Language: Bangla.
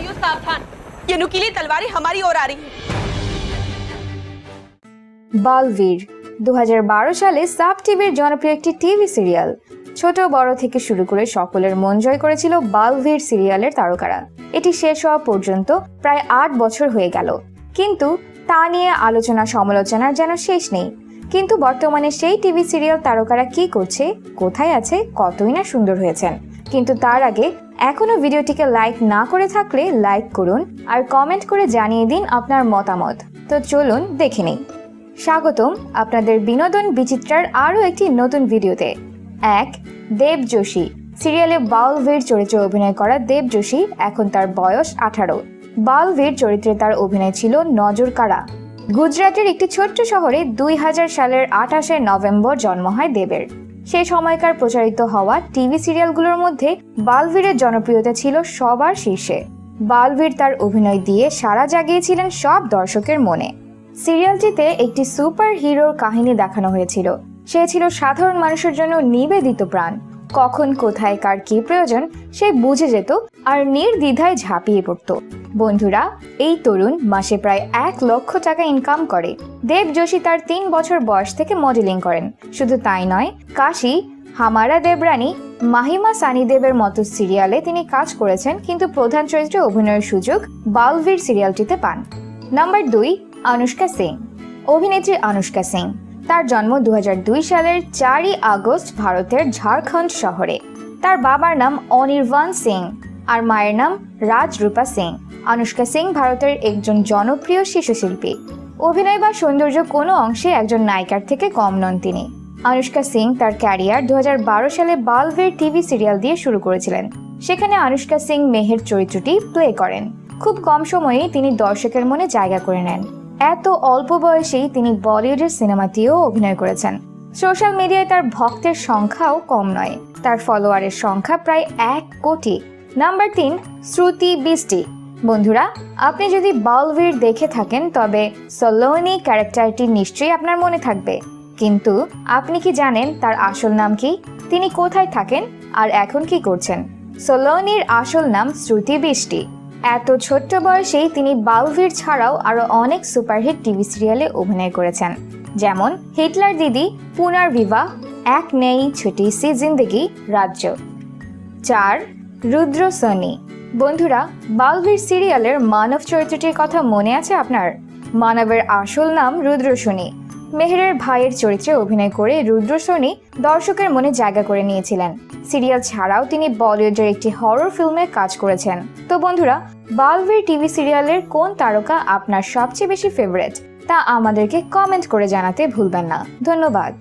भाइयों सावधान ये नुकीली तलवारें हमारी ओर आ रही हैं বালবীর দু সালে সাব টিভির জনপ্রিয় একটি টিভি সিরিয়াল ছোট বড় থেকে শুরু করে সকলের মন জয় করেছিল বালবীর সিরিয়ালের তারকারা এটি শেষ হওয়া পর্যন্ত প্রায় আট বছর হয়ে গেল কিন্তু তা নিয়ে আলোচনা সমালোচনার যেন শেষ নেই কিন্তু বর্তমানে সেই টিভি সিরিয়াল তারকারা কি করছে কোথায় আছে কতই না সুন্দর হয়েছেন কিন্তু তার আগে এখনও ভিডিওটিকে লাইক না করে থাকলে লাইক করুন আর কমেন্ট করে জানিয়ে দিন আপনার মতামত। তো চলুন দেখে নিই। স্বাগতম আপনাদের বিনোদন বিচিত্রার আরও একটি নতুন ভিডিওতে। এক, দেব যোশী। সিরিয়ালে বালভীর চরিত্রে অভিনয় করা দেব যোশী এখন তার বয়স আঠারো। বালভীর চরিত্রে তার অভিনয় ছিল নজর কাড়া। গুজরাটের একটি ছোট্ট শহরে দুই হাজার সালের আঠাশে নভেম্বর জন্ম হয় দেবের। সেই সময়কার প্রচারিত হওয়া টিভি সিরিয়ালগুলোর মধ্যে বালভীরের জনপ্রিয়তা ছিল সবার শীর্ষে। বালভীর তার অভিনয় দিয়ে সাড়া জাগিয়েছিলেন সব দর্শকের মনে। সিরিয়ালটিতে একটি সুপার হিরোর কাহিনী দেখানো হয়েছিল। সে ছিল সাধারণ মানুষের জন্য নিবেদিত প্রাণ। কখন, কোথায়, কার কি প্রয়োজন, সে বুঝে যেত আর নির্দ্বিধায় ঝাঁপিয়ে পড়ত। বন্ধুরা, এই তরুণ মাসে প্রায় এক লক্ষ টাকা ইনকাম করে। দেব যোশী তার তিন বছর বয়স থেকে মডেলিং করেন। শুধু তাই নয়, কাশি, হামারা দেবরানী, মাহিমা সানি দেবের মতো সিরিয়ালে তিনি কাজ করেছেন, কিন্তু প্রধান চরিত্রে অভিনয়ের সুযোগ বালভীর সিরিয়ালটিতে পান। নাম্বার দুই, আনুষ্কা সিং অভিনেত্রী আনুষ্কা সিং তার জন্ম দু হাজার দুই সালের চারই আগস্ট ভারতের ঝাড়খণ্ড শহরে। তার বাবার নাম অনির্বাণ সিং আর মায়ের নাম রাজরূপা সিং আনুষ্কা সিং ভারতের একজন জনপ্রিয় শিশু শিল্পী অভিনয় বা সৌন্দর্য কোনো অংশে একজন নায়িকার থেকে কম নন তিনি। আনুষ্কা সিং তার ক্যারিয়ার দুহাজার বারো সালে বালভীর টিভি সিরিয়াল দিয়ে শুরু করেছিলেন। সেখানে আনুষ্কা সিং মেহের চরিত্রটি প্লে করেন। খুব কম সময়েই তিনি দর্শকের মনে জায়গা করে নেন। এত অল্প বয়সেই তিনি বলিউডের সিনেমাতেও অভিনয় করেছেন। সোশ্যাল মিডিয়ায় তার ভক্তের সংখ্যাও কম নয়। তার ফলোয়ারের সংখ্যা প্রায় এক কোটি। নাম্বার তিন, শ্রুতি বৃষ্টি। বন্ধুরা, আপনি যদি বালভীর দেখে থাকেন, তবে সলোনি ক্যারেক্টারটি নিশ্চয়ই আপনার মনে থাকবে। কিন্তু আপনি কি জানেন তার আসল নাম কি? তিনি কোথায় থাকেন আর এখন কি করছেন? সোলোনির আসল নাম শ্রুতি বৃষ্টি। এত ছোট্ট বয়সেই তিনি বালভীর ছাড়াও আরও অনেক সুপারহিট টিভি সিরিয়ালে অভিনয় করেছেন। যেমন হিটলার দিদি পুনর্বিবাহ এক নেই ছুটি সি জিন্দগি রাজ্য। চার, রুদ্র সনি। বন্ধুরা, বালভীর সিরিয়ালের মানব চরিত্রটির কথা মনে আছে আপনার? মানবের আসল নাম রুদ্রসনী। মেহেরের ভাইয়ের চরিত্রে অভিনয় করে রুদ্রসনী দর্শকের মনে জায়গা করে নিয়েছিলেন। সিরিয়াল ছাড়াও তিনি বলিউডের একটি হরর ফিল্মে কাজ করেছেন। তো বন্ধুরা, বালভীর টিভি সিরিয়ালের কোন তারকা আপনার সবচেয়ে বেশি ফেভারিট তা আমাদেরকে কমেন্ট করে জানাতে ভুলবেন না। ধন্যবাদ।